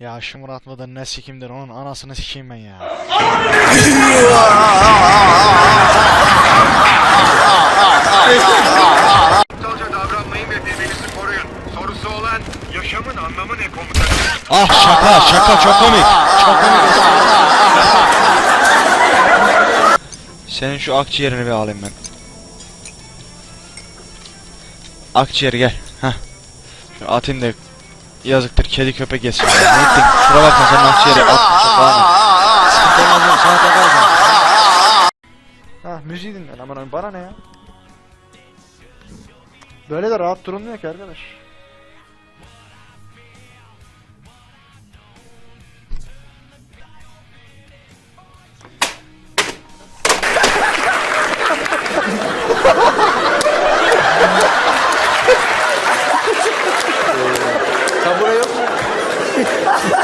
Ya şu Murat mıdır ne sikimdir onun anasını sikeyim ben ya. Aptalca davranmayın ve birbirinizi koruyun. Sorusu olan yaşamın anlamı ne komutanım? Ah şaka şaka çok komik. Çok komik. Senin şu akciğerini bir alayım ben. Akciğer gel. Heh. Şunu atayım da yazıktır kedi köpek yesin. Ne ettin? Kusura bakma senin akciğeri at. Çok bağırma. Sıkıntı olmaz oğlum, sana takarız ya. Ha müziği dinle aman aman bana ne ya? Böyle de rahat durulmuyor ki arkadaş. Tabure por aí.